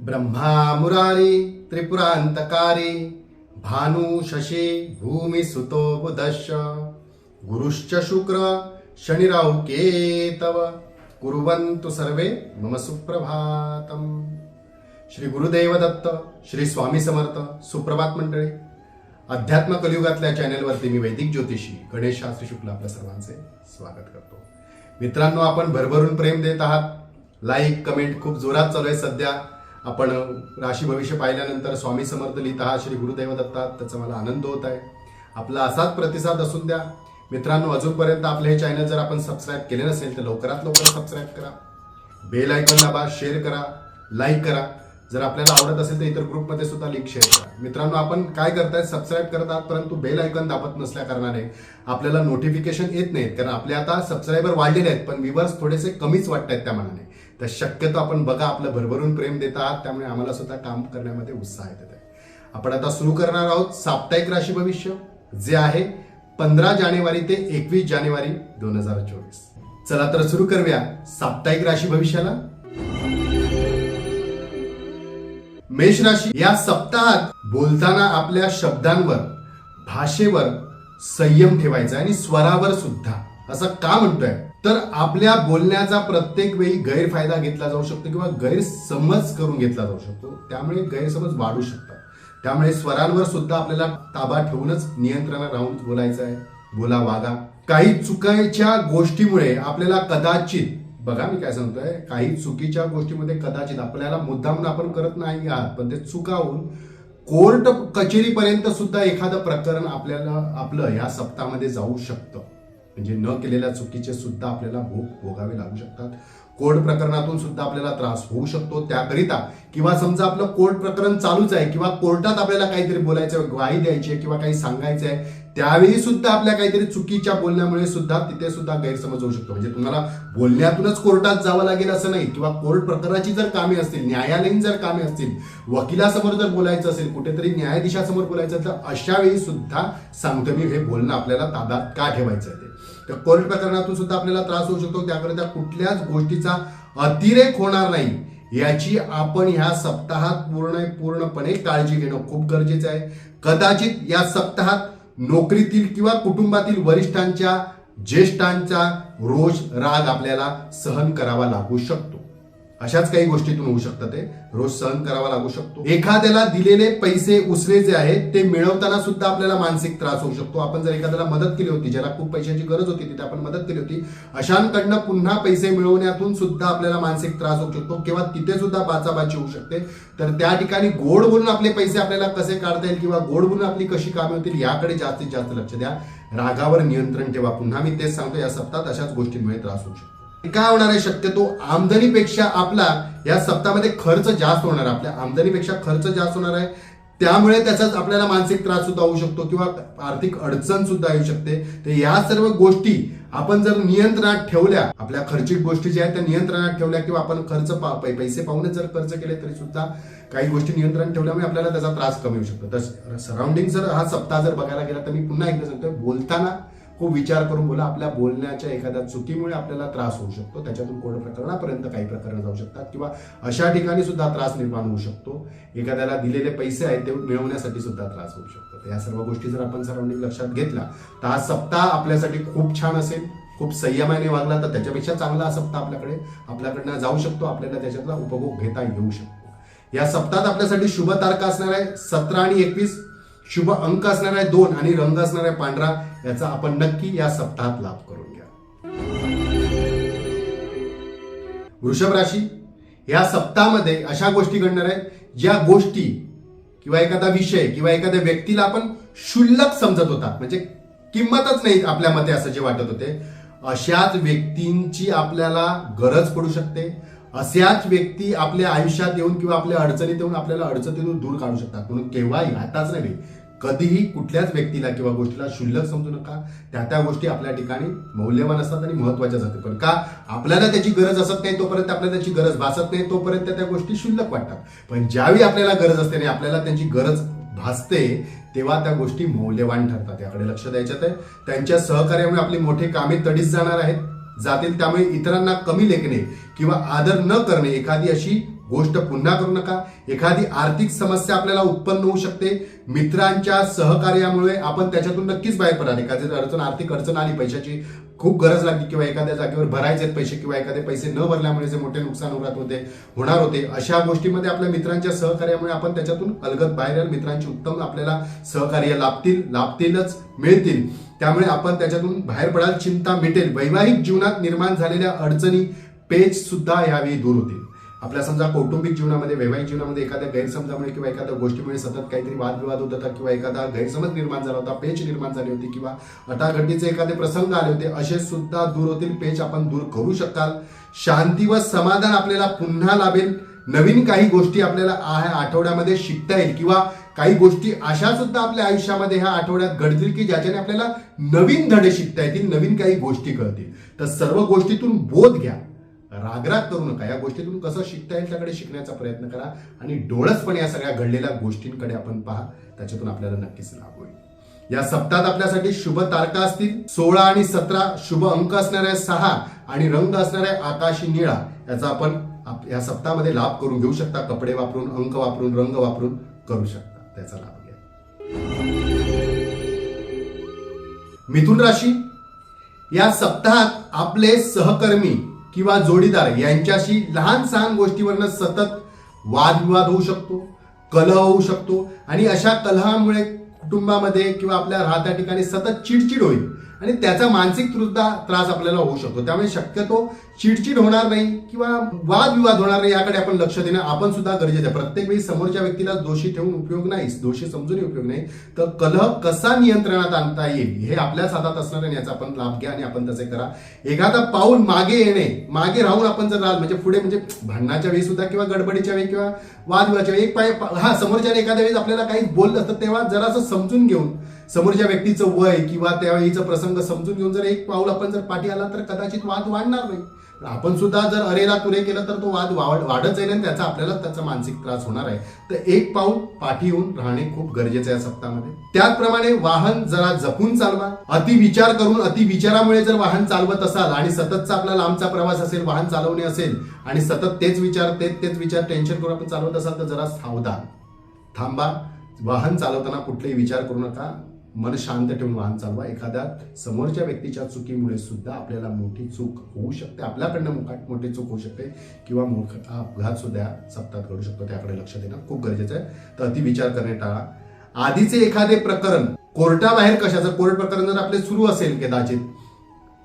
ब्रह्मा मुरारी त्रिपुरांतकारी भानु शशी भूमी सुतो बुधश गुरुश्च शुक्र शनिराव केतव। कुर्वन्तु सर्वे मम सुप्रभातम। श्री गुरुदेव दत्त श्री स्वामी समर्थ सुप्रभात मंडळी। अध्यात्म कलियुगातल्या चॅनेलवरती मी वैदिक ज्योतिषी गणेश शास्त्री शुक्ल आपल्या सर्वांचे स्वागत करतो. मित्रांनो आपण भरभरून प्रेम देत आहात. लाईक कमेंट खूप जोरात चालू आहे सध्या. आपण राशी भविष्य पाहिल्यानंतर स्वामी समर्थ लिहित आहात श्री गुरुदेव दत्तात. त्याचा मला आनंद होत आहे. आपला असाच प्रतिसाद असून द्या. मित्रांनो अजूनपर्यंत आपले हे चॅनल जर आपण सबस्क्राईब केले नसेल तर लवकरात लवकर सबस्क्राईब करा. बेल आयकॉन दाबा शेअर करा लाईक करा. जर आपल्याला आवडत असेल तर इतर ग्रुपमध्ये सुद्धा लिंक शेअर करा. मित्रांनो आपण काय करताय सबस्क्राईब करत आहात परंतु बेल आयकॉन दाबत नसल्या कारणाने आपल्याला नोटिफिकेशन येत नाहीत. कारण आपले आता सबस्क्रायबर वाढलेले आहेत पण व्ह्युअर्स थोडेसे कमीच वाटत आहेत त्या मनाने. तर शक्यतो आपण बघा आपलं भरभरून प्रेम देत आहात त्यामुळे आम्हाला सुद्धा काम करण्यामध्ये उत्साह येत आहे. आपण आता सुरू करणार आहोत साप्ताहिक राशी भविष्य जे आहे पंधरा जानेवारी ते एकवीस जानेवारी दोन हजार चोवीस. चला तर सुरू करूया साप्ताहिक राशी भविष्याला. मेष राशी या सप्ताहात बोलताना आपल्या शब्दांवर भाषेवर संयम ठेवायचा आणि स्वरावर सुद्धा. असं का म्हणतोय? तर आपल्या बोलण्याचा प्रत्येक वेळी गैरफायदा घेतला जाऊ शकतो किंवा गैरसमज करून घेतला जाऊ शकतो. त्यामुळे गैरसमज वाढू शकतात. त्यामुळे स्वरांवर सुद्धा आपल्याला ताबा ठेवूनच नियंत्रणात राहून बोलायचं आहे. बोला वागा. काही चुकायच्या गोष्टीमुळे आपल्याला कदाचित बघा मी काय सांगतोय काही चुकीच्या गोष्टीमध्ये कदाचित आपल्याला मुद्दामून आपण करत नाही आहात पण ते चुकावून कोर्ट कचेरीपर्यंत सुद्धा एखादं प्रकरण आपल्याला आपलं या सप्ताहामध्ये जाऊ शकतं. म्हणजे न केलेल्या चुकीचे सुद्धा आपल्याला भोग भोगावे लागू शकतात. कोर्ट प्रकरणातून सुद्धा आपल्याला त्रास होऊ शकतो. त्याकरिता किंवा समजा आपलं कोर्ट प्रकरण चालूच आहे किंवा कोर्टात आपल्याला काहीतरी बोलायचं ग्वाही द्यायची किंवा काही सांगायचं आहे त्यावेळी सुद्धा आपल्या काहीतरी चुकीच्या बोलण्यामुळे सुद्धा तिथे सुद्धा गैरसमज होऊ शकतो. म्हणजे तुम्हाला बोलण्यातूनच कोर्टात जावं लागेल असं नाही किंवा कोर्ट प्रकरणाची जर कामे असतील न्यायालयीन जर कामे असतील वकिलासमोर जर बोलायचं असेल कुठेतरी न्यायाधीशासमोर बोलायचं असेल तर अशा वेळी सुद्धा सांगतो मी हे बोलणं आपल्याला ताब्यात का ठेवायचं आहे ते. तर कोर्ट प्रकरणातून सुद्धा आपल्याला त्रास होऊ शकतो त्याकरिता कुठल्याच गोष्टीचा अतिरेक होणार नाही याची आपण ह्या सप्ताहात पूर्ण पूर्णपणे काळजी घेणं खूप गरजेचं आहे. कदाचित या सप्ताहात नोकरीतील किंवा कुटुंबातील वरिष्ठांच्या ज्येष्ठांचा रोष राग आपल्याला सहन करावा लागू शकतो. अशाच काही गोष्टीतून होऊ शकतात ते. रोज सहन करावा लागू शकतो. एखाद्याला दिलेले पैसे उसरे जे आहेत ते मिळवताना सुद्धा आपल्याला मानसिक त्रास होऊ शकतो. आपण जर एखाद्याला मदत केली होती ज्याला खूप पैशाची गरज होती तिथे आपण मदत केली होती अशांकडनं पुन्हा पैसे मिळवण्यातून सुद्धा आपल्याला मानसिक त्रास होऊ शकतो किंवा तिथे सुद्धा बाचाबाची होऊ शकते. तर त्या ठिकाणी गोड बोलून आपले पैसे आपल्याला कसे काढता येईल किंवा गोड बोलून आपली कशी कामे होतील याकडे जास्तीत जास्त लक्ष द्या. रागावर नियंत्रण ठेवा. पुन्हा मी तेच सांगतो या सप्ताहात अशाच गोष्टींमुळे त्रास होऊ शकतो. काय होणार आहे शक्यतो? आमदनीपेक्षा आपला या सप्ताहामध्ये खर्च जास्त होणार आहे. आपल्या आमदनीपेक्षा खर्च जास्त होणार आहे. त्यामुळे त्याचाच आपल्याला मानसिक त्रास सुद्धा होऊ शकतो किंवा आर्थिक अडचण सुद्धा येऊ शकते. तर या सर्व गोष्टी आपण जर नियंत्रणात ठेवल्या आपल्या खर्चिक गोष्टी ज्या आहेत त्या नियंत्रणात ठेवल्या किंवा आपण खर्च पा- पैसे पाहूनच जर खर्च केले तरी सुद्धा काही गोष्टी नियंत्रण ठेवल्यामुळे आपल्याला त्याचा त्रास कमी होऊ शकतो. तर सराउंडिंग जर हा सप्ताह जर बघायला गेला तर मी पुन्हा एकदा सांगतोय बोलताना खूप विचार करून बोला आपल्या बोलण्याच्या एखाद्या चुकीमुळे आपल्याला त्रास होऊ शकतो त्याच्यातून कोण प्रकरणापर्यंत काही प्रकरण जाऊ शकतात किंवा अशा ठिकाणी सुद्धा त्रास निर्माण होऊ शकतो. एखाद्याला दिलेले पैसे आहेत ते मिळवण्यासाठी सुद्धा त्रास होऊ शकतो. या सर्व गोष्टी जर आपण सराउंडिंग लक्षात घेतला तर हा सप्ताह आपल्यासाठी खूप छान असेल. खूप संयमाने वागला तर त्याच्यापेक्षा चांगला हा सप्ताह आपल्याकडे आपल्याकडनं जाऊ शकतो आपल्याला त्याच्यातला उपभोग घेता येऊ शकतो. या सप्ताहात आपल्यासाठी शुभ तारखा असणार आहे सतरा आणि एकवीस. शुभ अंक असणार आहे दोन आणि रंग असणार आहे पांढरा याचा आपण नक्की या सप्ताहात लाभ करून घ्या. वृषभ राशी या सप्ताहामध्ये अशा गोष्टी घडणार आहेत ज्या गोष्टी किंवा एखादा विषय किंवा एखाद्या व्यक्तीला आपण क्षुल्लक समजत होता म्हणजे किंमतच नाही आपल्या मते असं जे वाटत होते. अशाच व्यक्तींची आपल्याला गरज पडू शकते. अशाच व्यक्ती आपल्या आयुष्यात येऊन किंवा आपल्या अडचणीत येऊन आपल्याला अडचणीतून दूर काढू शकतात. म्हणून केव्हाही आताच नाही. कधीही कुठल्याच व्यक्तीला किंवा गोष्टीला क्षुल्लक समजू नका. त्या त्या गोष्टी आपल्या ठिकाणी मौल्यवान असतात आणि महत्त्वाच्या जातात पण का? आपल्याला त्याची गरज असत नाही तोपर्यंत आपल्याला त्याची गरज भासत नाही तोपर्यंत त्या गोष्टी शुल्लक वाटतात. पण ज्यावेळी आपल्याला गरज असते आणि आपल्याला त्यांची गरज भासते तेव्हा त्या गोष्टी मौल्यवान ठरतात. याकडे लक्ष द्यायच्यात आहे. त्यांच्या सहकार्यामुळे आपली मोठे कामे तडीच जाणार आहेत. जातील त्यामुळे इतरांना कमी लेखणे किंवा आदर न करणे एखादी अशी गोष्ट पुन्हा करू नका. एखादी आर्थिक समस्या आपल्याला उत्पन्न होऊ शकते. मित्रांच्या सहकार्यामुळे आपण त्याच्यातून नक्कीच बाहेर पडाल एखादी अडचण आर्थिक अडचण आली पैशाची खूप गरज लागली किंवा एखाद्या जागेवर भरायचे आहेत पैसे किंवा एखादे पैसे न भरल्यामुळे जे मोठे नुकसान होणार होते होणार होते अशा गोष्टीमध्ये आपल्या मित्रांच्या सहकार्यामुळे आपण त्याच्यातून अलगद बाहेर याल. मित्रांची उत्तम आपल्याला सहकार्य लाभतील लाभतीलच मिळतील. त्यामुळे आपण त्याच्यातून बाहेर पडाल. चिंता मिटेल. वैवाहिक जीवनात निर्माण झालेल्या अडचणी पेच सुद्धा यावेळी दूर होतील. आपल्या समजा कौटुंबिक जीवनामध्ये वैवाहिक जीवनामध्ये एखाद्या गैरसमजामुळे किंवा एखाद्या गोष्टीमुळे सतत काहीतरी वादविवाद होत होता किंवा एखादा गैरसमज निर्माण झाला होता पेच निर्माण झाली होती किंवा अटाघटीचे एखादे प्रसंग आले होते असे सुद्धा दूर होतील पेच आपण दूर करू शकाल शांती व समाधान आपल्याला पुन्हा लाभेल. नवीन काही गोष्टी आपल्याला ह्या आठवड्यामध्ये शिकता येईल किंवा काही गोष्टी अशा सुद्धा आपल्या आयुष्यामध्ये ह्या आठवड्यात घडतील की ज्याच्याने आपल्याला नवीन धडे शिकता येतील नवीन काही गोष्टी कळतील. तर सर्व गोष्टीतून बोध घ्या. रागराग करू नका. या गोष्टीतून कसं शिकता येईल त्याकडे शिकण्याचा प्रयत्न करा आणि डोळसपणे या सगळ्या घडलेल्या गोष्टींकडे आपण पहा. त्याच्यातून आपल्याला नक्कीच लाभ होईल. या सप्ताहात आपल्यासाठी शुभ तारका असतील. सोळा आणि सतरा शुभ अंक असणाऱ्या सहा आणि रंग असणाऱ्या आकाशी निळा याचा आपण या सप्ताहामध्ये लाभ करून घेऊ शकता. कपडे वापरून अंक वापरून रंग वापरून करू शकता. त्याचा लाभ घ्या. मिथुन राशी. या सप्ताहात आपले सहकर्मी किंवा जोडीदार यांच्याशी लहान सहान गोष्टीवरनं सतत वादविवाद होऊ शकतो कलह होऊ शकतो. आणि अशा कलहामुळे कुटुंबामध्ये किंवा आपल्या राहत्या ठिकाणी सतत चिडचिड होईल. आणि त्याचा मानसिक सुद्धा त्रास आपल्याला होऊ शकतो. त्यामुळे शक्यतो चिडचिड होणार नाही किंवा वादविवाद होणार नाही याकडे आपण लक्ष देणं आपण सुद्धा गरजेचं आहे. प्रत्येक वेळी समोरच्या व्यक्तीला दोषी ठेवून उपयोग नाही दोषी समजून उपयोग नाही. तर कलह कसा नियंत्रणात आणता येईल हे आपल्याच हातात असणार आणि याचा आपण लाभ घ्या आणि आपण तसे करा. एखादा पाऊल मागे येणे मागे राहून आपण जर राहाल म्हणजे पुढे म्हणजे भांडणाच्या वेळी सुद्धा किंवा गडबडीच्या वेळी किंवा वादविवादच्या वेळी एक पाय हा समोरच्याने एखाद्या वेळेस आपल्याला काही बोललं तर तेव्हा जरासं समजून घेऊन समोरच्या व्यक्तीचं वय किंवा त्यावेळीचा प्रसंग समजून घेऊन जर एक पाऊल आपण जर पाठी आला तर कदाचित वाद वाढणार नाही. आपण सुद्धा जर अरेला तुरे केलं तर तो वाद वाढ वाढत जाईल आणि त्याचा आपल्याला त्याचा मानसिक त्रास होणार आहे. तर एक पाऊल पाठी येऊन राहणे खूप गरजेचं आहे या सप्ताहामध्ये. त्याचप्रमाणे वाहन जरा जपून चालवा. अति विचार करून अति विचारामुळे जर वाहन चालवत असाल आणि सततचा आपला लांबचा प्रवास असेल वाहन चालवणे असेल आणि सतत तेच विचार तेच तेच विचार टेन्शन करून आपण चालवत असाल तर जरा सावधान. थांबा. वाहन चालवताना कुठलेही विचार करू नका. मन शांत ठेवून वाहन चालवा. एखाद्या समोरच्या व्यक्तीच्या चुकीमुळे सुद्धा आपल्याला मोठी चूक होऊ शकते. आपल्याकडनं मोठा- मोठी चूक होऊ शकते किंवा मोठा अपघात सुद्धा सप्तात घडू शकतो. त्याकडे लक्ष देणं खूप गरजेचं आहे. तर अति विचार करणे टाळा. आधीचे एखादे प्रकरण कोर्टाबाहेर कशाचं? कोर्ट प्रकरण जर आपले सुरू असेल कदाचित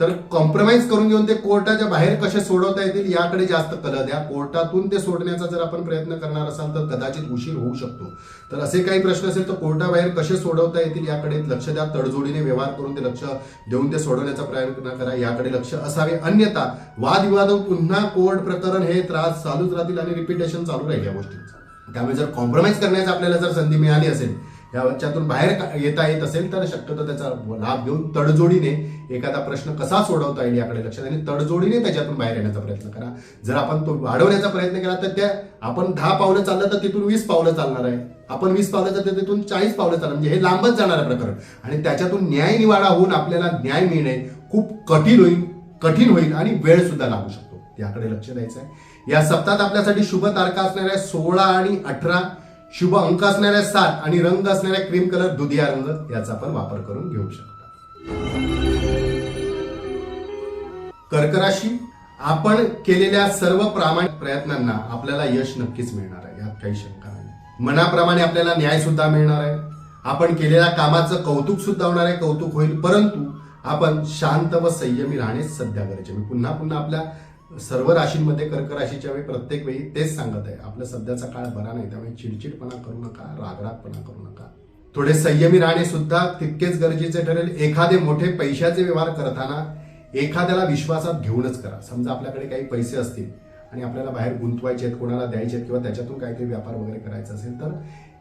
तर कॉम्प्रोमाइज करून घेऊन ते कोर्टाच्या बाहेर कसे सोडवता येतील याकडे जास्त कल द्या. कोर्टातून ते सोडण्याचा जर आपण प्रयत्न करणार असाल तर कदाचित उशीर होऊ शकतो. तर असे काही प्रश्न असेल तर कोर्टाबाहेर कसे सोडवता येतील याकडे लक्ष द्या. तडजोडीने व्यवहार करून ते लक्ष देऊन ते सोडवण्याचा प्रयत्न करा. याकडे लक्ष असावे. अन्यथा वादविवाद पुन्हा कोर्ट प्रकरण हे त्रास चालूच राहतील आणि रिपिटेशन चालू राहील या गोष्टींचं. त्यामुळे जर कॉम्प्रोमाइज करण्याची आपल्याला जर संधी मिळाली असेल याच्यातून बाहेर येता येत असेल तर शक्यतो त्याचा लाभ घेऊन तडजोडीने एखादा प्रश्न कसा सोडवता येईल याकडे लक्ष आणि तडजोडीने त्याच्यातून बाहेर येण्याचा प्रयत्न करा. जर आपण तो वाढवण्याचा प्रयत्न केला तर त्या आपण दहा पावलं चाललं तर तिथून वीस पावलं चालणार आहे. आपण वीस पावलं तर तिथून चाळीस पावलं चालणार. म्हणजे हे लांबच जाणार प्रकरण. आणि त्याच्यातून न्याय निवाडा होऊन आपल्याला न्याय मिळणे खूप कठीण होईल कठीण होईल आणि वेळ सुद्धा लागू शकतो. याकडे लक्ष द्यायचं आहे या सप्ताहात आपल्यासाठी शुभ तारखा असणाऱ्या सोळा आणि अठरा. शुभ अंक असणाऱ्या सात आणि रंग असणाऱ्या क्रीम कलर दुधिया रंग याचा आपण वापर करून घेऊ शकता. कर्कराशी आपण केलेल्या सर्व प्रामाणिक प्रयत्नांना आपल्याला यश नक्कीच मिळणार आहे यात काही शंका नाही. मनाप्रमाणे आपल्याला न्याय सुद्धा मिळणार आहे. आपण केलेल्या कामाचं कौतुक सुद्धा होणार आहे कौतुक होईल परंतु आपण शांत व संयमी राहणे सध्या गरजेचे मी पुन्हा पुन्हा आपल्या सर्व राशींमध्ये कर्क राशीच्या वेळी प्रत्येक वेळी तेच सांगत आहे. आपला सध्याचा काळ बरा नाही त्यामुळे चिडचिडपणा करू नका रागरागपणा करू नका. थोडे संयमी राहणे सुद्धा तितकेच गरजेचे ठरेल. एखादे मोठे पैशाचे व्यवहार करताना एखाद्याला विश्वासात घेऊनच करा. समजा आपल्याकडे काही पैसे असतील आणि आपल्याला बाहेर गुंतवायचे आहेत कोणाला द्यायचे आहेत किंवा त्याच्यातून काहीतरी व्यापार वगैरे करायचा असेल तर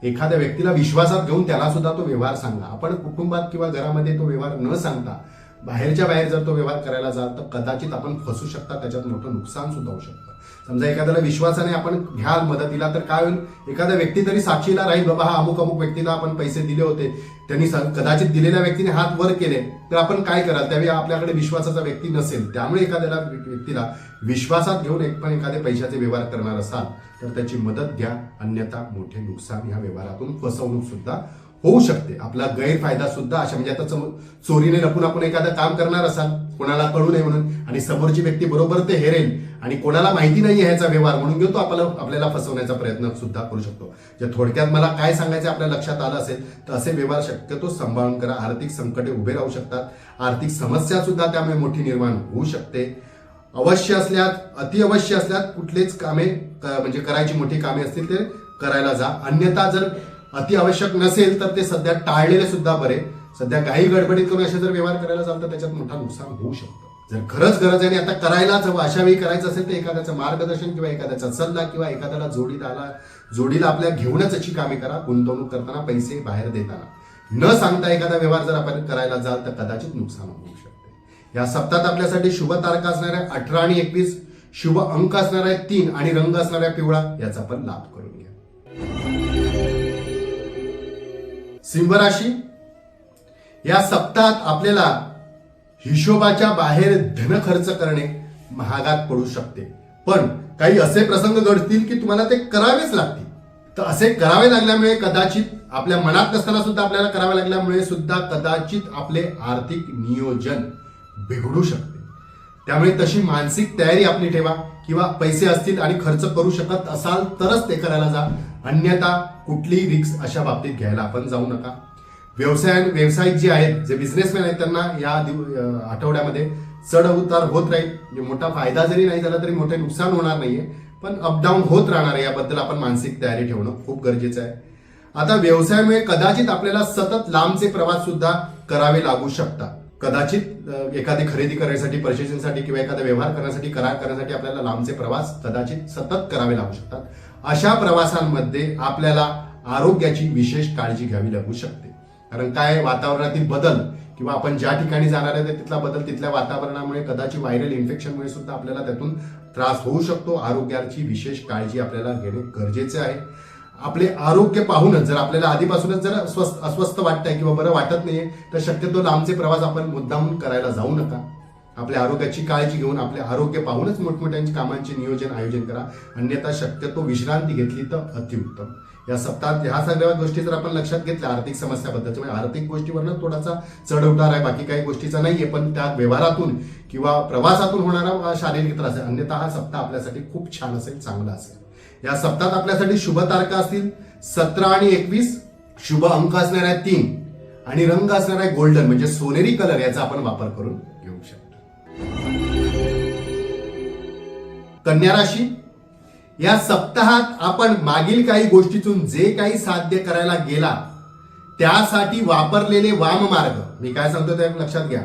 एखाद्या व्यक्तीला विश्वासात घेऊन त्याला सुद्धा तो व्यवहार सांगा. आपण कुटुंबात किंवा घरामध्ये तो व्यवहार न सांगता बाहेरच्या बाहेर जर तो व्यवहार करायला जाल तर कदाचित आपण फसू शकता त्याच्यात मोठं नुकसान सुद्धा होऊ शकतं. समजा एखाद्याला विश्वासाने आपण घ्याल मदतीला तर काय होईल? एखादा व्यक्ती तरी साक्षीला राहील बाबा हा अमुक अमुक व्यक्तीला आपण पैसे दिले होते. त्यांनी कदाचित दिलेल्या व्यक्तीने हात वर केले तर आपण काय कराल? त्यावेळी आपल्याकडे विश्वासाचा व्यक्ती नसेल. त्यामुळे एखाद्याला व्यक्तीला विश्वासात घेऊन एक पण एखादे पैशाचे व्यवहार करणार असाल तर त्याची मदत घ्या. अन्यथा मोठे नुकसान या व्यवहारातून फसवणूक सुद्धा होऊ शकते. आपला गैरफायदा सुद्धा अशा म्हणजे आता चोरीने लपून आपण एखादं काम करणार असाल कोणाला कळू नये म्हणून आणि समोरची व्यक्ती बरोबर ते हेरेल आणि कोणाला माहिती नाहीये ह्याचा व्यवहार म्हणून घेऊन तो आपल्याला आपल्याला फसवण्याचा प्रयत्न सुद्धा करू शकतो. जे थोडक्यात मला काय सांगायचं आपल्या लक्षात आलं असेल तर असे व्यवहार शक्यतो सांभाळून करा. आर्थिक संकटे उभे राहू शकतात. आर्थिक समस्या सुद्धा त्यामुळे मोठी निर्माण होऊ शकते. अवश्य असल्यात अतिअवश्य असल्यात कुठलेच कामे म्हणजे करायची मोठी कामे असतील ते करायला जा. अन्यथा जर अति आवश्यक नसेल तर ते सध्या टाळलेले सुद्धा बरे. सध्या काही गडबडीत करून असे जर व्यवहार करायला जाल तर त्याच्यात मोठा नुकसान होऊ शकतं. जर खरंच गरज आहे आणि आता करायलाच हवं अशा वेळी करायचं असेल तर एखाद्याचं मार्गदर्शन किंवा एखाद्याचा सल्ला किंवा एखाद्याला जोडीदारा जोडीला आपल्या घेऊनच अशी कामे करा गुंतवणूक करताना पैसे बाहेर देताना. न सांगता एखादा व्यवहार जर आपण करायला जाल तर कदाचित नुकसान होऊ शकते. या सप्ताहात आपल्यासाठी शुभ तारखा असणाऱ्या अठरा आणि एकवीस शुभ अंक असणार आहे तीन आणि रंग असणाऱ्या पिवळा याचा पण लाभ करून घ्या. सिंह राशी या सप्ताहात आपल्याला हिशोबाच्या बाहेर धन खर्च करणे महागात पडू शकते. पण काही असे प्रसंग घडतील की तुम्हाला ते करावेच लागतील. तर असे करावे लागल्यामुळे कदाचित आपल्या मनात नसताना सुद्धा आपल्याला करावे लागल्यामुळे सुद्धा कदाचित आपले आर्थिक नियोजन बिघडू शकते. त्यामुळे तशी मानसिक तयारी आपली ठेवा. किंवा पैसे असतील आणि खर्च करू शकत असाल तरच ते करायला जा. अन्यथा कुठलीही रिक्स अशा बाबतीत घ्यायला आपण जाऊ नका. व्यवसाय व्यावसायिक जे आहेत जे बिझनेसमॅन आहेत त्यांना या आठवड्यामध्ये चढ उतार होत राहील. म्हणजे मोठा फायदा जरी नाही झाला तरी मोठे नुकसान होणार नाहीये. पण अपडाऊन होत राहणार आहे याबद्दल आपण मानसिक तयारी ठेवणं खूप गरजेचं आहे. आता व्यवसायामुळे कदाचित आपल्याला सतत लांबचे प्रवास सुद्धा करावे लागू शकतात. कदाचित एखादी खरेदी करण्यासाठी पर्चेसिंगसाठी किंवा एखादा व्यवहार करण्यासाठी करार करण्यासाठी आपल्याला लांबचे प्रवास कदाचित सतत करावे लागू शकतात. अशा प्रवासांमध्ये आपल्याला आरोग्याची विशेष काळजी घ्यावी लागू शकते. कारण काय वातावरणातील बदल किंवा आपण ज्या ठिकाणी जाणार आहे तिथला बदल तिथल्या वातावरणामुळे कदाचित व्हायरल इन्फेक्शनमुळे सुद्धा आपल्याला त्यातून त्रास होऊ शकतो. आरोग्याची विशेष काळजी आपल्याला घेणे गरजेचे आहे. आपले आरोग्य पाहूनच जर आपल्याला आधीपासूनच जर अस्वस्थ अस्वस्थ वाटतंय किंवा बरं वाटत नाहीये तर शक्यतो लांबचे प्रवास आपण मुद्दामून करायला जाऊ नका. आपल्या आरोग्याची काळजी घेऊन आपले आरोग्य पाहूनच मोठमोठ्यांच्या कामांचे नियोजन आयोजन करा. अन्यथा शक्यतो विश्रांती घेतली तर अतिउत्तम. या सप्ताहात ह्या सगळ्या गोष्टी जर आपण लक्षात घेतल्या आर्थिक समस्याबद्दल म्हणजे आर्थिक गोष्टीवरनं थोडासा चढ उतार आहे बाकी काही गोष्टीचा नाहीये पण त्या व्यवहारातून किंवा प्रवासातून होणारा शारीरिक त्रास आहे. अन्यथा हा सप्ताह आपल्यासाठी खूप छान असेल चांगला असेल. या सप्ताहात आपल्यासाठी शुभ तारखा असतील सतरा आणि एकवीस. शुभ अंक असणार आहे तीन. आणि रंग असणार आहे गोल्डन म्हणजे सोनेरी कलर याचा आपण वापर करून कन्या राशी. या सप्ताहात आपण मागील काही गोष्टीतून जे काही साध्य करायला गेला त्यासाठी वापरलेले वाम मार्ग मी काय सांगतो ते लक्षात घ्या.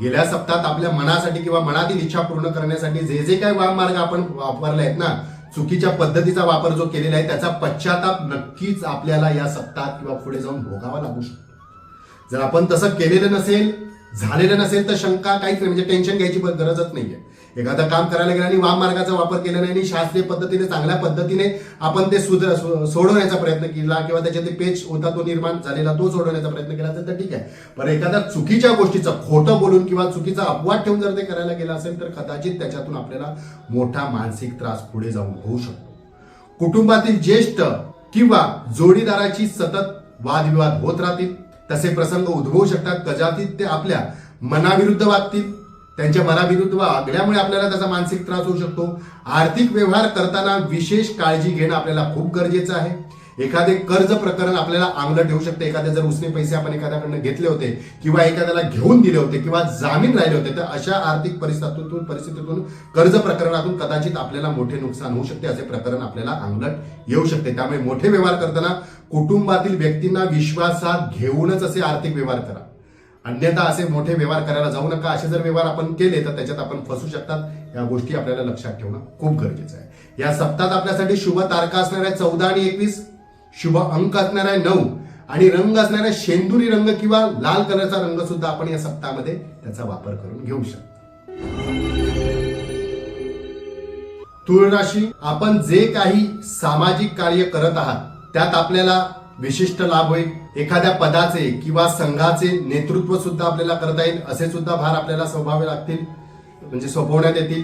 गेल्या सप्ताहात आपल्या मनासाठी किंवा मनातील इच्छा पूर्ण करण्यासाठी जे जे काही वाम मार्ग आपण वापरले आहेत ना चुकीच्या पद्धतीचा वापर जो केलेला आहे त्याचा पश्चाताप नक्कीच आपल्याला या सप्ताहात किंवा पुढे जाऊन भोगावा लागू शकतो. जर आपण तसं केलेलं नसेल झालेलं नसेल तर शंका काहीच नाही म्हणजे टेन्शन घ्यायची पण गरजच नाहीये. एखादं काम करायला गेलं आणि वाम मार्गाचा वापर केला नाही आणि शास्त्रीय पद्धतीने चांगल्या पद्धतीने आपण ते सुध सोडवण्याचा प्रयत्न केला किंवा त्याच्यात ते पेच होता तो निर्माण झालेला तो सोडवण्याचा प्रयत्न केला असेल तर ठीक आहे. पण एखाद्या चुकीच्या गोष्टीचं खोटं बोलून किंवा चुकीचा अपवाद ठेवून जर ते करायला गेलं असेल तर कदाचित त्याच्यातून आपल्याला मोठा मानसिक त्रास पुढे जाऊन होऊ शकतो. कुटुंबातील ज्येष्ठ किंवा जोडीदाराची सतत वादविवाद होत राहतील तसे प्रसंग उद्भवू शकतात. कदाचित ते आपल्या मनाविरुद्ध वागतील त्यांच्या मनाविरुद्ध वागल्यामुळे आपल्याला त्याचा मानसिक त्रास होऊ शकतो. आर्थिक व्यवहार करताना विशेष काळजी घेणं आपल्याला खूप गरजेचं आहे. एखादे कर्ज प्रकरण आपल्याला आंगलं ठेवू शकते. एखाद्या जर उसने पैसे आपण एखाद्याकडनं घेतले होते किंवा एखाद्याला घेऊन दिले होते किंवा जामीन राहिले होते तर अशा आर्थिक परिस्थितीतून परिस्थितीतून कर्ज प्रकरणातून कदाचित आपल्याला मोठे नुकसान होऊ शकते असे प्रकरण आपल्याला अंगलट येऊ शकते. त्यामुळे मोठे व्यवहार करताना कुटुंबातील व्यक्तींना विश्वासात घेऊनच असे आर्थिक व्यवहार करा. अन्यथा असे मोठे व्यवहार करायला जाऊ नका. असे जर व्यवहार आपण केले तर त्याच्यात आपण फसू शकतात. या गोष्टी आपल्याला लक्षात ठेवणं खूप गरजेचं आहे. या सप्ताहात आपल्यासाठी शुभ तारखा असणार आहे चौदा आणि एकवीस शुभ अंक असणार आहे नऊ आणि रंग असणाऱ्या शेंदुरी रंग किंवा लाल कलरचा रंग सुद्धा आपण या सप्ताहामध्ये त्याचा वापर करून घेऊ शकतो. तुळ राशी आपण जे काही सामाजिक कार्य करत आहात त्यात आपल्याला विशिष्ट लाभ होईल. एखाद्या पदाचे किंवा संघाचे नेतृत्व सुद्धा आपल्याला करता येईल असे सुद्धा भार आपल्याला सोपावे लागतील म्हणजे सोपवण्यात येतील.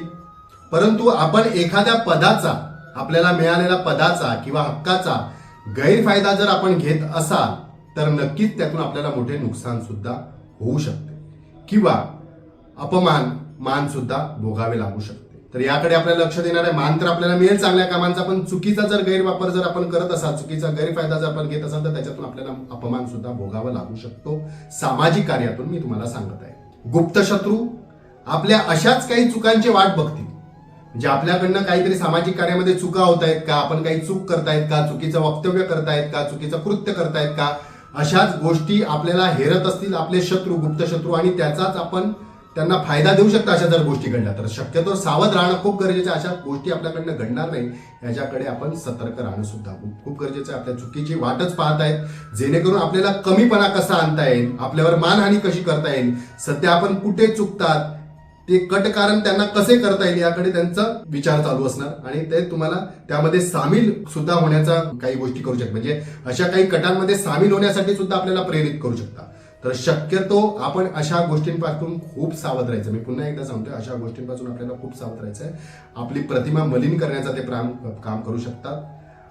परंतु आपण एखाद्या पदाचा आपल्याला मिळालेल्या पदाचा किंवा हक्काचा गैरफायदा जर आपण घेत असाल तर नक्कीच त्यातून आपल्याला मोठे नुकसान सुद्धा होऊ शकते. किंवा अपमान मान सुद्धा भोगावे लागू शकते. तर याकडे आपल्याला लक्ष देणार आहे. मान तर आपल्याला मिळेल चांगल्या कामांचा पण चुकीचा जर गैरवापर जर आपण करत असाल चुकीचा गैरफायदा जर आपण घेत असाल तर त्याच्यातून आपल्याला अपमान सुद्धा भोगावा लागू शकतो. सामाजिक कार्यातून मी तुम्हाला सांगत आहे. गुप्त शत्रू आपल्या अशाच काही चुकांची वाट बघतील. म्हणजे आपल्याकडनं काहीतरी सामाजिक कार्यामध्ये चुका होत आहेत का? आपण काही चूक करतायत का? चुकीचं वक्तव्य करतायत का? चुकीचं कृत्य करतायत का? अशाच गोष्टी आपल्याला हेरत असतील आपले शत्रू गुप्त शत्रू आणि त्याचाच आपण त्यांना फायदा देऊ शकता अशा जर गोष्टी घडल्या तर शक्यतो सावध राहणं खूप गरजेचं अशा गोष्टी आपल्याकडनं घडणार नाही याच्याकडे आपण सतर्क राहणं सुद्धा खूप खूप गरजेचं आहे. आपल्या चुकीची वाटच पाहत आहेत जेणेकरून आपल्याला कमीपणा कसा आणता येईल आपल्यावर मानहानी कशी करता येईल सध्या आपण कुठे चुकतात ते कट कारण त्यांना कसे करता येईल याकडे त्यांचा विचार चालू असणार. आणि ते तुम्हाला त्यामध्ये सामील सुद्धा होण्याचा काही गोष्टी करू शकतात. म्हणजे अशा काही कटांमध्ये सामील होण्यासाठी सुद्धा आपल्याला प्रेरित करू शकता तर शक्यतो आपण अशा गोष्टींपासून खूप सावध राहायचं. मी पुन्हा एकदा सांगतोय अशा गोष्टींपासून आपल्याला खूप सावध राहायचं आहे आपली प्रतिमा मलिन करण्याचा ते प्राम काम करू शकतात.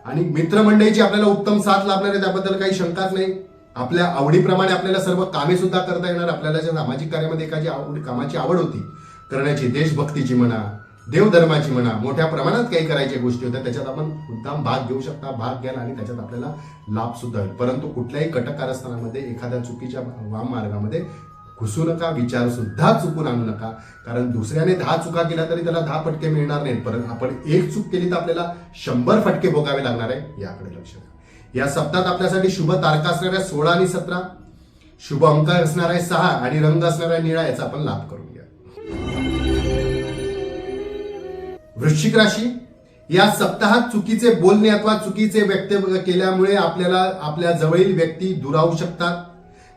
आणि मित्रमंडळीची आपल्याला उत्तम साथ लाभणार आहे त्याबद्दल काही शंकाच नाही. आपल्या आवडीप्रमाणे आपल्याला सर्व कामे सुद्धा करता येणार. आपल्याला ज्या सामाजिक कार्यामध्ये एखादी आवड कामाची आवड होती करण्याची देशभक्तीची म्हणा देवधर्माची म्हणा मोठ्या प्रमाणात काही करायच्या गोष्टी होत्या त्याच्यात आपण मुद्दाम भाग घेऊ शकता भाग घ्याल आणि त्याच्यात आपल्याला लाभ सुद्धा होईल. परंतु कुठल्याही कटक कारस्थानामध्ये एखाद्या चुकीच्या वाम मार्गामध्ये घुसू नका विचार सुद्धा चुकून आणू नका. कारण दुसऱ्याने दहा चुका केल्या तरी त्याला दहा फटके मिळणार नाहीत. परंतु आपण एक चूक केली तर आपल्याला शंभर फटके भोगावे लागणार आहे याकडे लक्ष द्या. या सप्ताहात आपल्यासाठी शुभ तारखा असणाऱ्या सोळा आणि सतरा. शुभ अंक असणार आहे सहा आणि रंग असणार आहे निळा याचा आपण लाभ करू. वृश्चिक राशी या सप्ताहात चुकीचे बोलणे अथवा चुकीचे वक्तव्य केल्यामुळे आपल्याला आपल्या जवळील व्यक्ती दुरावू शकतात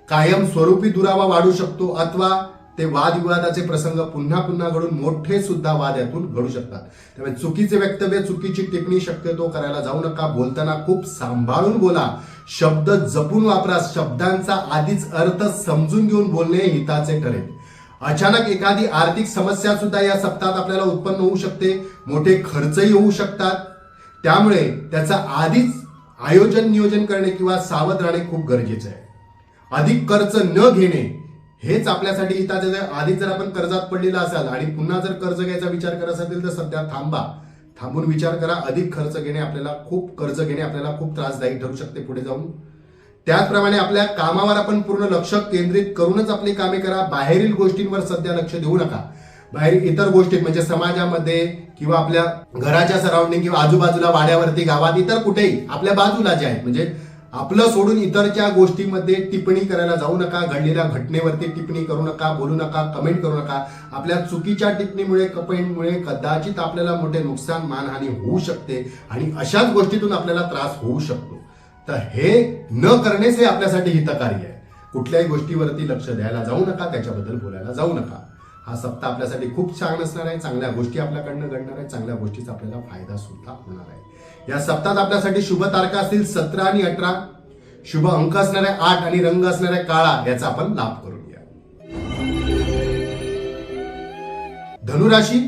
कायम स्वरूपी दुरावा वाढू शकतो अथवा ते वादविवादाचे प्रसंग पुन्हा पुन्हा घडून मोठे सुद्धा वाद यातून घडू शकतात. त्यामुळे चुकीचे वक्तव्य चुकीची टिप्पणी शक्यतो करायला जाऊ नका. बोलताना खूप सांभाळून बोला. शब्द जपून वापरा. शब्दांचा आधीच अर्थ समजून घेऊन बोलणे हिताचे ठरेल. अचानक एखादी आर्थिक समस्या सुद्धा या सप्ताहात आपल्याला उत्पन्न होऊ शकते. मोठे खर्चही होऊ शकतात. त्यामुळे त्याचं आधीच आयोजन नियोजन करणे किंवा सावध राहणे खूप गरजेचं आहे. अधिक कर्ज न घेणे हेच आपल्यासाठी हिताचे आहे. आधीच जर आपण कर्जात पडलेला असाल आणि पुन्हा जर कर्ज घ्यायचा विचार करत असेल तर सध्या थांबा. थांबून विचार करा. अधिक खर्च घेणे आपल्याला खूप कर्ज घेणे आपल्याला खूप त्रासदायी ठरू शकते पुढे जाऊन. त्याचप्रमाणे आपल्या कामावर आपण पूर्ण लक्ष केंद्रित करूनच आपली कामे करा. बाहेरील गोष्टींवर सध्या लक्ष देऊ नका. बाहेर इतर गोष्टी म्हणजे समाजामध्ये किंवा आपल्या घराच्या सराउंडिंग किंवा आजूबाजूला वाड्यावरती गावात इतर कुठेही आपल्या बाजूला जे आहे म्हणजे आपलं सोडून इतरच्या गोष्टीमध्ये टिप्पणी करायला जाऊ नका. घडलेल्या घटनेवरती टिप्पणी करू नका बोलू नका कमेंट करू नका. आपल्या चुकीच्या टिप्पणीमुळे कमेंटमुळे कदाचित आपल्याला मोठे नुकसान मानहानी होऊ शकते आणि अशाच गोष्टीतून आपल्याला त्रास होऊ शकतो. तर हे न करणेच हे आपल्यासाठी हितकारी आहे. कुठल्याही गोष्टीवरती लक्ष द्यायला जाऊ नका त्याच्याबद्दल बोलायला जाऊ नका. हा सप्ताह आपल्यासाठी खूप छान असणार आहे चांगल्या गोष्टी आपल्याकडनं घडणार आहे चांगल्या गोष्टीचा आपल्याला फायदा सुद्धा होणार आहे. या सप्ताहात आपल्यासाठी शुभ तारखा असतील सतरा आणि अठरा. शुभ अंक असणार आहे आठ आणि रंग असणार आहे काळा याचा आपण लाभ करून घ्या. धनुराशी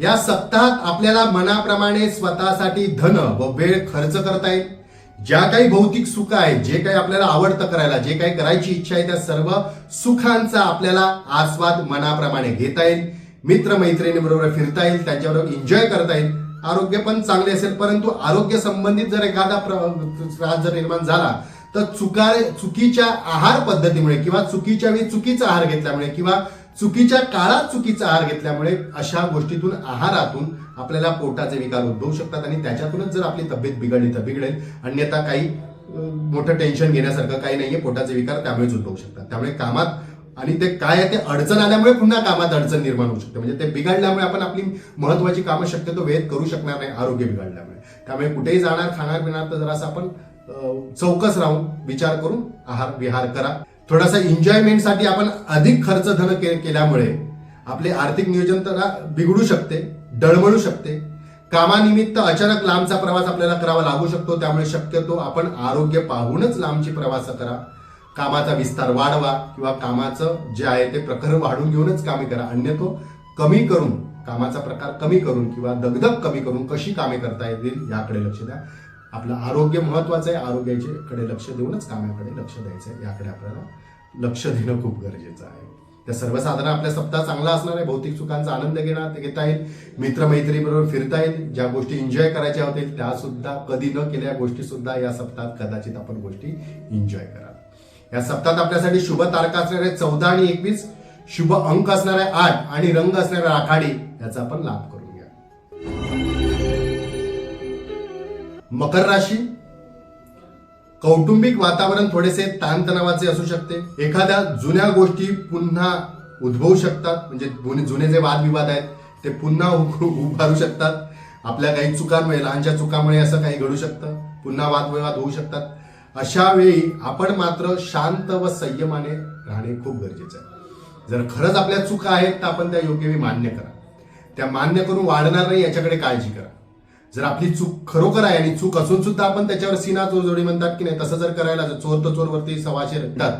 या सप्ताहात आपल्याला मनाप्रमाणे स्वतःसाठी धन व वेळ खर्च करता येईल. ज्या काही भौतिक सुख आहेत जे काही आपल्याला आवडतं करायला जे काही करायची इच्छा आहे त्या सर्व सुखांचा आपल्याला आस्वाद मनाप्रमाणे घेता येईल. मित्र मैत्रिणीबरोबर फिरता येईल त्यांच्याबरोबर एन्जॉय करता येईल. आरोग्य पण चांगले असेल परंतु आरोग्य संबंधित जर एखादा त्रास जर निर्माण झाला तर चुका चुकीच्या आहार पद्धतीमुळे किंवा चुकीच्या वेळी चुकीचा आहार घेतल्यामुळे किंवा चुकीच्या काळात चुकीचा आहार घेतल्यामुळे अशा गोष्टीतून आहारातून आपल्याला पोटाचे विकार उद्भवू शकतात आणि त्याच्यातूनच जर आपली तब्येत बिघडली तर बिघडेल. अन्यथा काही मोठं टेन्शन घेण्यासारखं काही नाहीये. पोटाचे विकार त्यामुळेच उद्भवू शकतात. त्यामुळे कामात आणि ते काय आहे ते अडचण आल्यामुळे पुन्हा कामात अडचण निर्माण होऊ शकते. म्हणजे ते बिघडल्यामुळे आपण आपली महत्वाची कामं शक्यतो वेळेत करू शकणार नाही आरोग्य बिघडल्यामुळे. त्यामुळे कुठेही जाणार खाणार पिणार तर जरासं आपण चौकस राहून विचार करून आहार विहार करा. थोडासा एन्जॉयमेंटसाठी आपण अधिक खर्च धन केल्यामुळे आपले आर्थिक नियोजन तर बिघडू शकते. डळमळू शकते. कामानिमित्त अचानक लांबचा प्रवास आपल्याला करावा लागू शकतो. त्यामुळे शक्यतो आपण आरोग्य पाहूनच लांबची प्रवास करा. कामाचा विस्तार वाढवा किंवा कामाचं जे आहे ते प्रखर वाढून घेऊनच कामे करा. अन्य तो कमी करून कामाचा प्रकार कमी करून किंवा दगदग कमी करून कशी कामे करता येतील याकडे लक्ष द्या. आपलं आरोग्य महत्वाचं आहे. आरोग्याचे कडे लक्ष देऊनच कामाकडे लक्ष द्यायचं आहे. याकडे आपल्याला लक्ष देणं खूप गरजेचं आहे. त्या सर्वसाधारण आपल्या सप्ताह चांगला असणार आहे. भौतिक सुखांचा आनंद घेणार घेता येईल. मित्रमैत्रीबरोबर फिरता येईल. ज्या गोष्टी एन्जॉय करायच्या होतील त्या सुद्धा कधी न केल्या गोष्टी सुद्धा या सप्ताहात कदाचित आपण गोष्टी एन्जॉय करा या सप्ताहात आपल्यासाठी शुभ तारखा असणार आहे चौदा आणि एकवीस. शुभ अंक असणार आहे आठ आणि रंग असणार आहे आखाडी. याचा आपण लाभ करून घ्या. मकर राशी कौटुंबिक वातावरण थोडेसे ताणतणावाचे असू शकते. एखाद्या जुन्या गोष्टी पुन्हा उद्भवू शकतात. म्हणजे जुने जे वादविवाद आहेत ते पुन्हा उभारू शकतात. आपल्या काही चुकांमुळे लहानशा चुकामुळे असं काही घडू शकतं. पुन्हा वादविवाद होऊ शकतात. अशा वेळी आपण मात्र शांत व संयमाने राहणे खूप गरजेचं आहे. जर खरंच आपल्या चुका आहेत तर आपण त्या योग्य वेळी मान्य करा. त्या मान्य करून वाढणार नाही याच्याकडे काळजी करा. जर आपली चूक खरोखर आहे आणि चूक असून सुद्धा आपण त्याच्यावर सीना जोडी म्हणतात की नाही तसं जर करायला जर चोर तर चोरवरती सवाशे रडतात.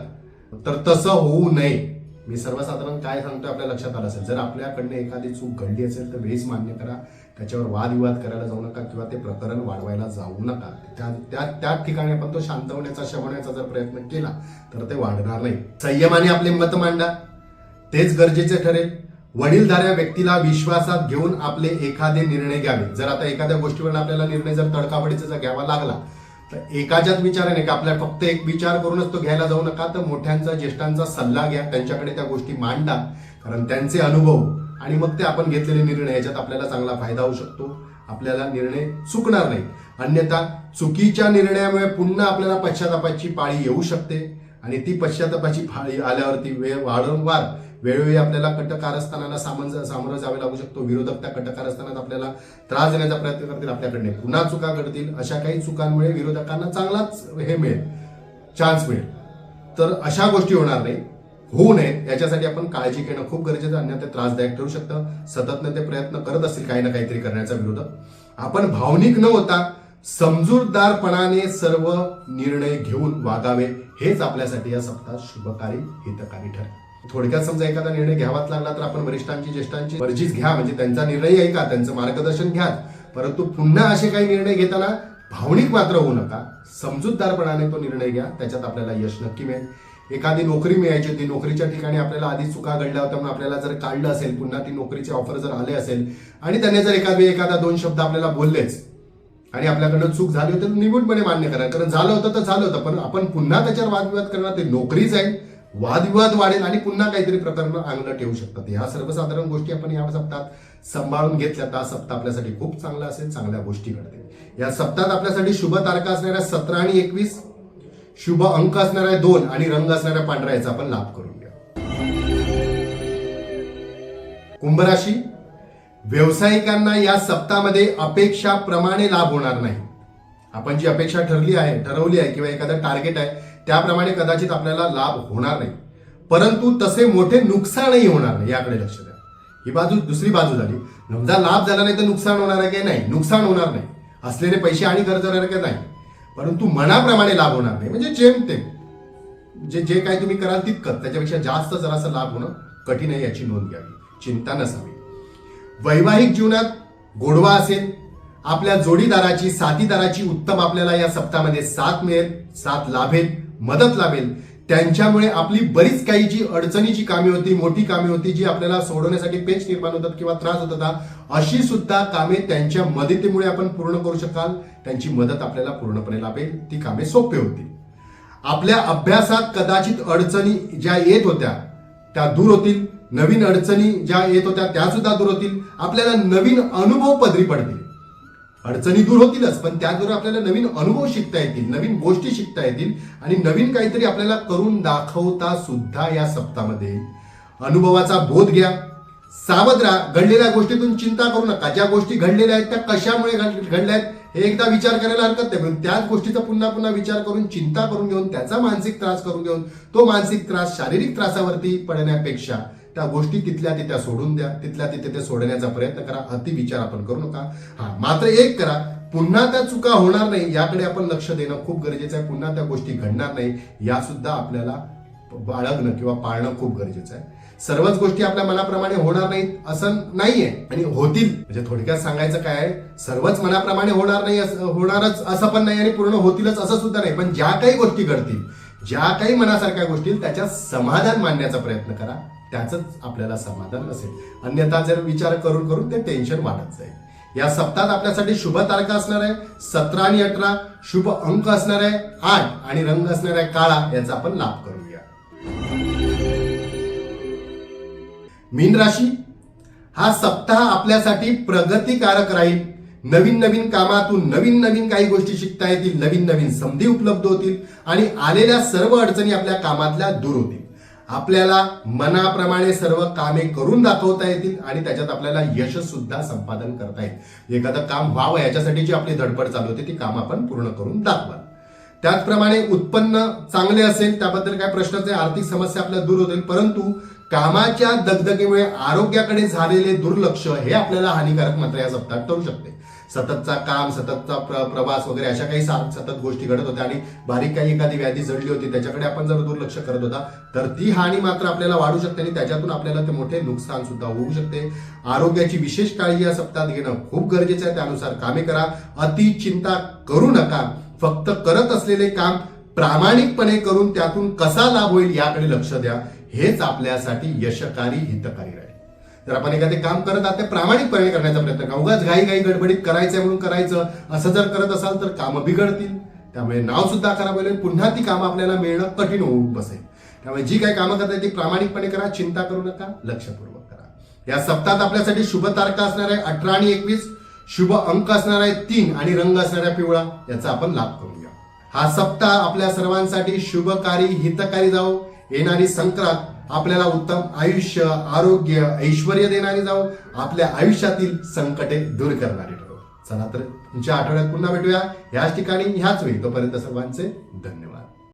तर तसं होऊ नये. मी सर्वसाधारण काय सांगतो आपल्या लक्षात आलं असेल. जर आपल्याकडनं एखादी चूक घडली असेल तर वेळीच मान्य करा. त्याच्यावर वादविवाद करायला जाऊ नका किंवा ते प्रकरण वाढवायला जाऊ नका. त्या त्या त्याच ठिकाणी आपण तो शांतवण्याचा शमवण्याचा जर प्रयत्न केला तर ते वाढणार नाही. संयमाने आपले मत मांडा. तेच गरजेचे ठरेल. वडीलधाऱ्या व्यक्तीला विश्वासात घेऊन आपले एखादे निर्णय घ्यावे. जर आता एखाद्या गोष्टीवर आपल्याला निर्णय जर तडकाफडीचा जर घ्यावा लागला तर एकाच्याच विचाराने का आपल्या फक्त एक विचार करूनच तो घ्यायला जाऊ नका. तर मोठ्यांचा ज्येष्ठांचा सल्ला घ्या त्यांच्याकडे त्या गोष्टी मांडा. कारण त्यांचे अनुभव आणि मग ते आपण घेतलेले निर्णय याच्यात आपल्याला चांगला फायदा होऊ शकतो. आपल्याला निर्णय चुकणार नाही. अन्यथा चुकीच्या निर्णयामुळे पुन्हा आपल्याला पश्चातापाची पाळी येऊ शकते आणि ती पश्चातापाची पाळी आल्यावरती वेळ वारंवार वेळोवेळी आपल्याला कटकारस्थानाला सामोरं सामोरं जावे लागू शकतो. विरोधक त्या कटकारस्थानात आपल्याला त्रास देण्याचा प्रयत्न करतील आपल्याकडे पुन्हा चुका घडतील. अशा काही चुकांमुळे विरोधकांना चांगलाच हे मिळेल. चान्स मिळेल. तर अशा गोष्टी होणार नाही. होऊ नये. याच्यासाठी आपण काळजी घेणं खूप गरजेचं अन्यथा ते त्रासदायक ठरू शकतं. सततनं ते प्रयत्न करत असतील काही ना काहीतरी करण्याचा विरोधक. आपण भावनिक न होता समजूतदारपणाने सर्व निर्णय घेऊन वागावे. हेच आपल्यासाठी या सप्ताहात शुभकारी हितकारी ठरेल. थोडक्यात समजा एखादा निर्णय घ्यावाच लागला तर आपण वरिष्ठांची ज्येष्ठांची वर्जीच घ्या. म्हणजे त्यांचा निर्णय ऐका त्यांचं मार्गदर्शन घ्या परंतु पुन्हा असे काही निर्णय घेताना भावनिक मात्र होऊ नका. समजूतदारपणाने तो निर्णय घ्या. त्याच्यात आपल्याला यश नक्की मिळेल. एखादी नोकरी मिळायची होती. नोकरीच्या ठिकाणी आपल्याला आधी चुका घडल्या होत्या. म्हणून आपल्याला जर काढलं असेल पुन्हा ती नोकरीचे ऑफर जर आले असेल आणि त्याने जर एखादी एखादा दोन शब्द आपल्याला बोललेच आणि आपल्याकडनं चूक झाली होती तर निमूटपणे मान्य करा. कारण झालं होतं तर झालं होतं. पण आपण पुन्हा त्याच्यावर वादविवाद करणार ते नोकरीच आहे. वादविवाद वाढेल आणि पुन्हा काहीतरी प्रकरण अंगलं ठेवू शकतात. ह्या सर्वसाधारण गोष्टी आपण या सप्ताहात सांभाळून घेतल्या तर हा सप्ताह आपल्यासाठी खूप चांगला असेल चांगल्या गोष्टी घडतील. या सप्ताहात आपल्यासाठी शुभ तारखा असणाऱ्या सतरा आणि एकवीस शुभ अंक असणाऱ्या दोन आणि रंग असणाऱ्या पांढऱ्या याचा आपण लाभ करून घ्या कुंभराशी व्यावसायिकांना या सप्ताहामध्ये अपेक्षाप्रमाणे लाभ होणार नाही. आपण जी अपेक्षा ठरली आहे ठरवली आहे किंवा एखादं टार्गेट आहे त्याप्रमाणे कदाचित आपल्याला लाभ होणार नाही. परंतु तसे मोठे नुकसानही होणार नाही याकडे लक्ष द्या. ही बाजू दुसरी बाजू झाली. समजा लाभ झाला नाही तर नुकसान होणार आहे की नाही? नुकसान होणार नाही. असलेले पैसे आणि खर्च होणार की नाही? परंतु मनाप्रमाणे लाभ होणार नाही. म्हणजे जेम ते जे जे काही तुम्ही कराल तितकं त्याच्यापेक्षा जास्त जरासा लाभ होणं कठीण आहे याची नोंद घ्यावी. चिंता नसावी. वैवाहिक जीवनात गोडवा असेल आपल्या जोडीदाराची साथीदाराची उत्तम आपल्याला या सप्ताहामध्ये साथ मिळेल साथ लाभेल. मदत लाभेल त्यांच्यामुळे आपली बरीच काही जी अडचणीची कामे होती मोठी कामे होती जी आपल्याला सोडवण्यासाठी पेच निर्माण होतात किंवा त्रास होत होता अशी सुद्धा कामे त्यांच्या मदतीमुळे आपण पूर्ण करू शकाल. त्यांची मदत आपल्याला पूर्णपणे लाभेल. ती कामे सोपे होतील. आपल्या अभ्यासात कदाचित अडचणी ज्या येत होत्या त्या दूर होतील. नवीन अडचणी ज्या येत होत्या त्या सुद्धा दूर होतील. आपल्याला नवीन अनुभव पदरी पडतील. अडचणी दूर होतीलच पण त्याद्वारे आपल्याला नवीन अनुभव शिकता येतील नवीन गोष्टी शिकता येतील आणि नवीन काहीतरी आपल्याला करून दाखवता सुद्धा या सप्तामध्ये अनुभवाचा बोध घ्या सावध राहा घडलेल्या गोष्टीतून चिंता करू नका. ज्या गोष्टी घडलेल्या आहेत त्या कशामुळे घडल्या आहेत हे एकदा विचार करायला हरकत नाही म्हणून त्याच गोष्टीचा पुन्हा पुन्हा विचार करून चिंता करून घेऊन त्याचा मानसिक त्रास करून घेऊन तो मानसिक त्रास शारीरिक त्रासावरती पडण्यापेक्षा त्या गोष्टी तिथल्या तिथ्या सोडून द्या. तिथल्या तिथे ते सोडण्याचा प्रयत्न करा. अति विचार आपण करू नका. हा मात्र एक करा. पुन्हा त्या चुका होणार नाही याकडे आपण लक्ष देणं खूप गरजेचं आहे. पुन्हा त्या गोष्टी घडणार नाही या सुद्धा आपल्याला बाळगणं किंवा पाळणं खूप गरजेचं आहे. सर्वच गोष्टी आपल्या मनाप्रमाणे होणार नाहीत असं नाहीये आणि होतील. म्हणजे थोडक्यात सांगायचं काय आहे सर्वच मनाप्रमाणे होणार नाही होणारच असं पण नाही आणि पूर्ण होतीलच असं सुद्धा नाही. पण ज्या काही गोष्टी घडतील ज्या काही मनासारख्या गोष्टी त्याच्यात समाधान मानण्याचा प्रयत्न करा. त्याचंच आपल्याला समाधान असेल. अन्यथा जर विचार करून करून ते टेन्शन वाढत जाईल. या सप्ताहात आपल्यासाठी शुभ तारखा असणार आहे. सतरा आणि अठरा शुभ अंक असणार आहे. आठ आणि रंग असणार आहे. काळा याचा आपण लाभ करूया. मीन राशी हा सप्ताह आपल्यासाठी प्रगतिकारक राहील. नवीन नवीन कामातून नवीन नवीन काही गोष्टी शिकता येतील. नवीन नवीन संधी उपलब्ध होतील. आणि आलेल्या सर्व अडचणी आपल्या कामातल्या दूर होतील. आपल्याला मनाप्रमाणे सर्व कामे करून दाखवता येतील आणि त्याच्यात आपल्याला यश सुद्धा संपादन करता येईल. एखादं काम व्हावं याच्यासाठी जी आपली धडपड चालू होती ती काम आपण पूर्ण करून दाखवाल. त्याचप्रमाणे उत्पन्न चांगले असेल त्याबद्दल काय प्रश्नच आहे आर्थिक समस्या आपल्या दूर होतील परंतु कामाच्या दगदगीमुळे आरोग्याकडे झालेले दुर्लक्ष हे आपल्याला हानिकारक मात्र या सप्ताहात ठरू शकते. सततचा काम सततचा प्र- प्रवास वगैरे अशा काही सतत गोष्टी घडत होत्या आणि बारीक काही एखादी व्याधी जडली होती त्याच्याकडे आपण जर दुर्लक्ष करत होता तर ती हानी मात्र आपल्याला वाढू शकते आणि त्याच्यातून आपल्याला ते मोठे नुकसान सुद्धा होऊ शकते. आरोग्याची विशेष काळजी या सप्ताहात घेणं खूप गरजेचं आहे. त्यानुसार कामे करा. अति चिंता करू नका. फक्त करत असलेले काम प्रामाणिकपणे करून त्यातून कसा लाभ होईल याकडे लक्ष द्या. हेच आपल्यासाठी यशकारी हितकारी राहील. जर आपण एखादे काम करत आहात ते प्रामाणिकपणे करण्याचा प्रयत्न करा. उगाच घाई घाई गडबडीत करायचंय म्हणून करायचं. असं जर करत असाल तर कामं बिघडतील. त्यामुळे नाव सुद्धा खराब होईल पुन्हा ती कामं आपल्याला मिळणं कठीण होऊन बसेल. त्यामुळे जी काही कामं करताय ती प्रामाणिकपणे करा चिंता करू नका लक्षपूर्वक करा. या सप्ताहात आपल्यासाठी शुभ तारखा असणार आहे अठरा आणि एकवीस शुभ अंक असणार आहे तीन आणि रंग असणाऱ्या पिवळा याचा आपण लाभ करूया. हा सप्ताह आपल्या सर्वांसाठी शुभकारी हितकारी जाओ येणारी संक्रांत आपल्याला उत्तम आयुष्य आरोग्य ऐश्वर देणारी जाऊ आपल्या आयुष्यातील संकटे दूर करणारी ठरो चला तर तुमच्या आठवड्यात पुन्हा भेटूया. ह्याच ठिकाणी ह्याच वेळी तोपर्यंत सर्वांचे धन्यवाद.